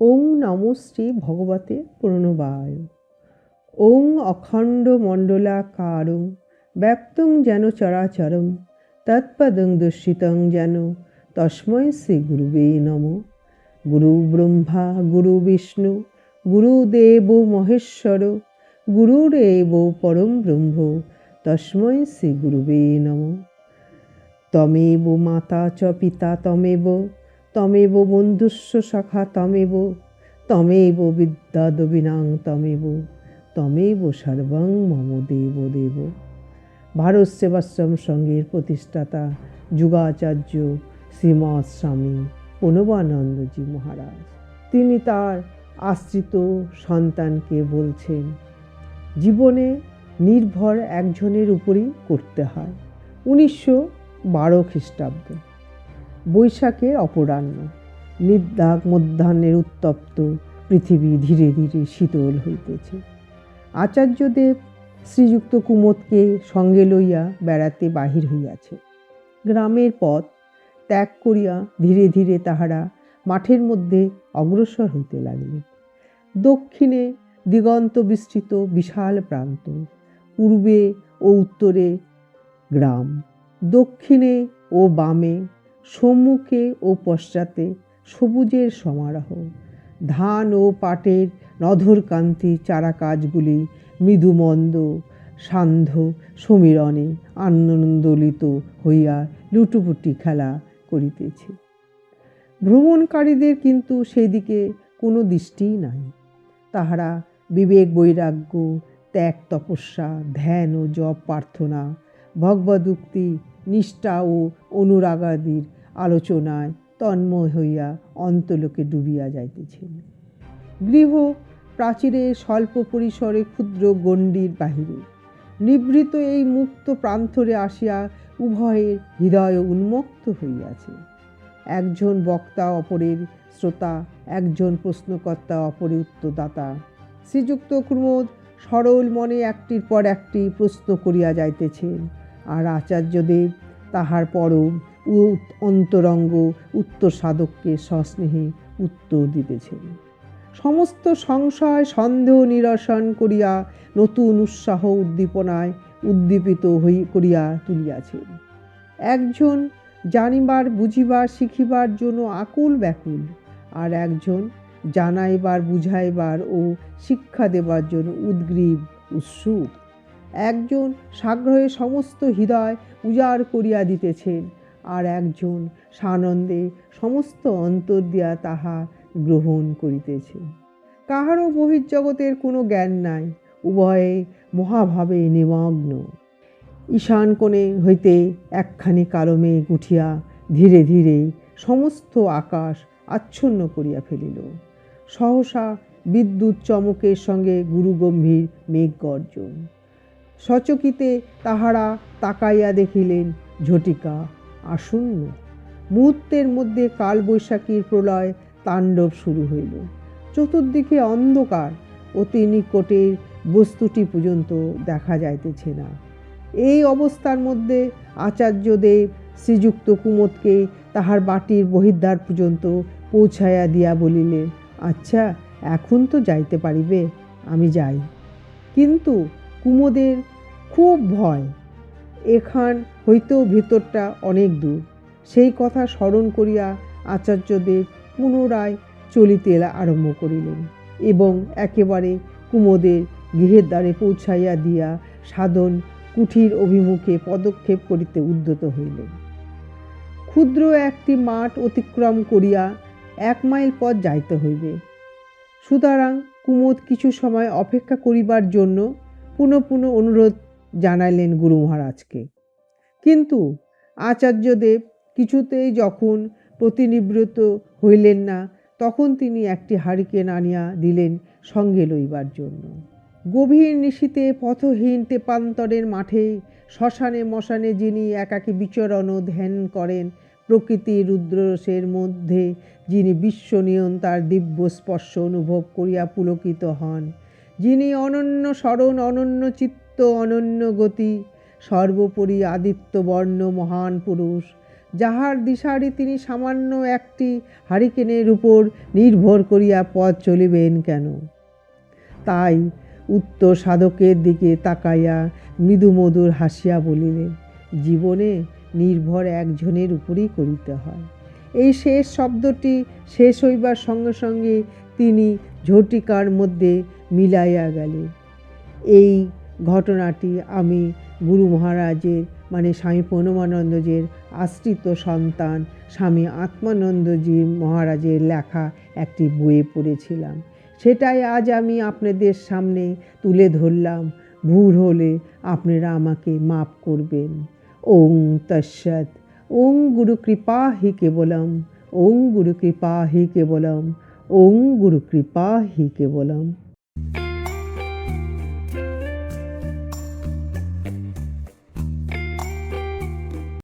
ওং নম শ্রী ভগবতে প্রণবায়। ওং অখণ্ড মণ্ডলাকারং ব্যক্তং যেন চরাচরম, তৎপদং দর্শিতং যেন তস্মৈ শ্রী গুরুবে নম। গুরু ব্রহ্মা, গুরু বিষ্ণু গুরুদেব মহেশ্বর গুরুরেব পরম ব্রহ্ম, তস্মৈ শ্রী গুরুবে নম। তমেব মাতা চ পিতা তমেব তমেব বন্ধুস্ব সখা তমেব তমেব বিদ্যাদবিনাং তমেব তমেব সর্বং মম দেব দেব। ভারত সেবাশ্রম সংঘের প্রতিষ্ঠাতা যুগাচার্য শ্রীমৎ স্বামী প্রণবানন্দজি মহারাজ। তিনি তার আশ্রিত সন্তানকে বলছেন, জীবনে নির্ভর একজনের উপরই করতে হয়। উনিশশো বারো খ্রিস্টাব্দ। বৈশাখের অপরাহ্ন নির্দাগ মধ্যাহ্নের উত্তপ্ত পৃথিবী ধীরে ধীরে শীতল হইতেছে। আচার্যদেব শ্রীযুক্ত কুমোদকে সঙ্গে লইয়া বেড়াতে বাহির হইয়াছে। গ্রামের পথ ত্যাগ করিয়া ধীরে ধীরে তাহারা মাঠের মধ্যে অগ্রসর হইতে লাগলেন। দক্ষিণে দিগন্ত বিস্তৃত বিশাল প্রান্ত, পূর্বে ও উত্তরে গ্রাম, দক্ষিণে ও বামে সম্মুখে ও পশ্চাতে সবুজের সমারোহ। ধান ও পাটের নধর কান্তি চারা কাজগুলি মৃদুমন্দ, সান্ধ্য, সমীরণে আনন্দলিত হইয়া লুটুপুটি খেলা করিতেছে। ভ্রমণকারীদের কিন্তু সেই দিকে কোনো দৃষ্টিই নাই। তাহারা বিবেক, বৈরাগ্য, ত্যাগ, তপস্যা, ধ্যান ও জপ, প্রার্থনা ভগবদুক্তি নিষ্ঠা ও অনুরাগাদির আলোচনায় তন্ময় হইয়া অন্তলোকে ডুবিয়া যাইতেছেন গৃহ প্রাচীরের স্বল্প পরিসরে ক্ষুদ্র গণ্ডির বাহিরে। নিভৃত এই মুক্ত প্রান্তরে আসিয়া উভয়ের হৃদয় উন্মুক্ত হইয়াছে। একজন বক্তা অপরের শ্রোতা, একজন প্রশ্নকর্তা অপরে উত্তরদাতা। শ্রীযুক্ত কুমোদ সরল মনে একটির পর একটি প্রশ্ন করিয়া যাইতেছেন, আর আচার্যদেব তাহার পরম অন্তরঙ্গ উত্তর সাধককে সস্নেহে উত্তর দিতেছেন। সমস্ত সংশয়, সন্দেহ, নিরসন করিয়া নতুন উৎসাহ উদ্দীপনায় উদ্দীপিত হই, করিয়া তুলিয়াছেন। একজন জানিবার, বুঝিবার, শিখিবার জন্য আকুল ব্যাকুল, আর একজন জানাইবার, বুঝাইবার ও শিক্ষা দেবার জন্য উদ্গ্রীব, উৎসুক। একজন সাগ্রহে সমস্ত হৃদয় উজাড় করিয়া দিতেছেন আর একজন সানন্দে সমস্ত অন্তর দিয়া তাহা গ্রহণ করিতেছে। কাহারও বহির্জগতের কোনো জ্ঞান নাই, উভয়ে মহাভাবে নিমগ্ন। ঈশান কোণে হইতে একখানি কালো মেঘ উঠিয়া ধীরে ধীরে সমস্ত আকাশ আচ্ছন্ন করিয়া ফেলিল। সহসা বিদ্যুৎ চমকের সঙ্গে গুরুগম্ভীর মেঘ গর্জন। সচকিতে তাহারা তাকাইয়া দেখিলেন ঝটিকা আসন্ন। মুহূর্তের মধ্যে কালবৈশাখীর প্রলয় তাণ্ডব শুরু হইল। চতুর্দিকে অন্ধকার, অতি নিকটের বস্তুটি পর্যন্ত দেখা যাইতেছে না। এই অবস্থার মধ্যে আচার্যদেব শ্রীযুক্ত কুমোদকে তাহার বাটির বহির্দ্বার পর্যন্ত পৌঁছাইয়া দিয়া বলিলেন আচ্ছা এখন তো যাইতে পারিবে, আমি যাই। কিন্তু কুমোদের খুব ভয়। এখান হইতেও ভিতরটা অনেক দূর। সেই কথা স্মরণ করিয়া আচার্যদেব পুনরায় চলিতে আরম্ভ করিলেন এবং একেবারে কুমোদের গৃহের দ্বারে পৌঁছাইয়া দিয়া সাধন কুঠির অভিমুখে পদক্ষেপ করিতে উদ্যত হইলেন। ক্ষুদ্র একটি মাঠ অতিক্রম করিয়া এক মাইল পথ যাইতে হইবে। সুতরাং কুমোদ কিছু সময় অপেক্ষা করিবার জন্য পুনঃ পুনঃ অনুরোধ জানাইলেন গুরু মহারাজকে। কিন্তু আচার্যদেব কিছুতেই যখন প্রতিনিবৃত হইলেন না, তখন তিনি একটি হারিকেন আনিয়া দিলেন সঙ্গে লইবার জন্য। গভীর নিশীতে পথহীন তেপান্তরের মাঠে শ্মশানে মশানে যিনি একাকী বিচরণ ও ধ্যান করেন, প্রকৃতি রুদ্ররসের মধ্যে যিনি বিশ্ব নিয়ন্তার দিব্য স্পর্শ অনুভব করিয়া পুলকিত হন, যিনি অনন্য স্মরণ, অনন্য চিত্ত অনন্য গতি, সর্বোপরি আদিত্য বর্ণ মহান পুরুষ। যাহার দিশারি তিনি সামান্য একটি হারিকেনের উপর নির্ভর করিয়া পথ চলিবেন কেন? তাই উত্তর সাধকের দিকে তাকাইয়া মৃদুমধুর হাসিয়া বলিলেন, জীবনে নির্ভর একজনের উপরেই করিতে হয়। এই শেষ শব্দটি শেষ হইবার সঙ্গে সঙ্গে তিনি ঝটিকার মধ্যে মিলাইয়া গেলেন। এই ঘটনাটি আমি গুরু মহারাজের মানে স্বামী প্রণমানন্দজির আশ্রিত সন্তান, স্বামী আত্মানন্দজি মহারাজের লেখা একটি বইয়ে পড়েছিলাম। সেটাই আজ আমি আপনাদের সামনে তুলে ধরলাম। ভুল হলে আপনারা আমাকে মাফ করবেন। ওং তৎসৎ। ওং গুরু কৃপা হি কেবলম। ওং গুরু কৃপা হি কেবলম। ওং গুরু কৃপা হি কেবলম।